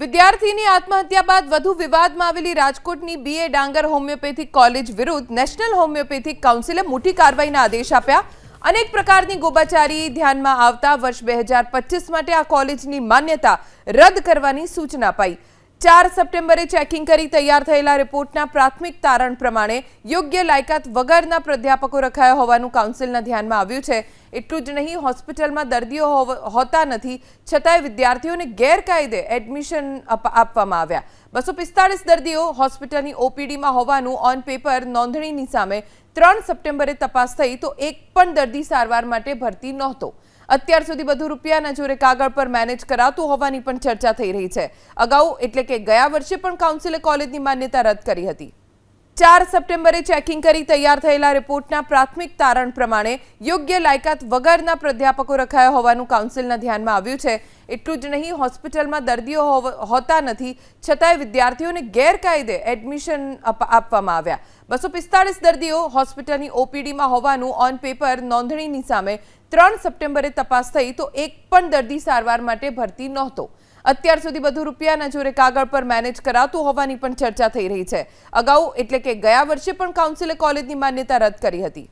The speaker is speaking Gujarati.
વિદ્યાર્થીની આત્મહત્યા બાદ વધુ વિવાદમાં આવેલી રાજકોટની B A Dangar homeopathic college વિરુદ્ધ નેશનલ હોમિયોપેથિક કાઉન્સિલે મોટી કાર્યવાહીના આદેશ આપ્યા. અનેક પ્રકારની ગોબાચારી ધ્યાનમાં આવતા વર્ષ બે માટે આ કોલેજની માન્યતા રદ કરવાની સૂચના અપાઈ. ચાર સપ્ટેમ્બરે ચેકિંગ કરી તૈયાર થયેલા રિપોર્ટના પ્રાથમિક તારણ પ્રમાણે યોગ્ય લાયકાત વગરના પ્રાધ્યાપકો રખાયા હોવાનું કાઉન્સિલના ધ્યાનમાં આવ્યું છે. એટલું જ નહીં, હોસ્પિટલમાં દર્દીઓ હોતા નથી. છતાંય વિદ્યાર્થીઓને ગેરકાયદે એડમિશન આપવામાં આવ્યા. બસો પિસ્તાળીસ દર્દીઓ હોસ્પિટલની ઓપીડીમાં હોવાનું ઓન પેપર નોંધણીની સામે ત્રણ સપ્ટેમ્બરે તપાસ થઈ તો એક પણ દર્દી સારવાર માટે ભરતી નહોતો. અત્યાર સુધી બધું રૂપિયાના જોરે કાગળ પર મેનેજ કરાતું હોવાની પણ ચર્ચા થઈ રહી છે. અગાઉ એટલે કે ગયા વર્ષે પણ કાઉન્સિલે કોલેજની માન્યતા રદ કરી હતી. ચાર સપ્ટેમ્બરે ચેકિંગ કરી તૈયાર થયેલા રિપોર્ટના પ્રાથમિક તારણ પ્રમાણે યોગ્ય લાયકાત વગરના પ્રાધ્યાપકો રખાયા હોવાનું કાઉન્સિલના ધ્યાનમાં આવ્યું છે. એટલું જ નહીં, હોસ્પિટલમાં દર્દીઓ હોતા નથી. છતાંય વિદ્યાર્થીઓને ગેરકાયદે એડમિશન આપવામાં આવ્યા. બસો પિસ્તાળીસ દર્દીઓ હોસ્પિટલની ઓપીડીમાં હોવાનું ઓન પેપર નોંધણીની સામે ત્રણ સપ્ટેમ્બરે તપાસ થઈ તો એક પણ દર્દી સારવાર માટે ભરતી નહોતો. અત્યાર સુધી બધું રૂપિયાના જોરે કાગળ પર મેનેજ કરાતું હોવાની પણ ચર્ચા થઈ રહી છે. અગાઉ એટલે કે ગયા વર્ષે પણ કાઉન્સિલે કોલેજની માન્યતા રદ કરી હતી.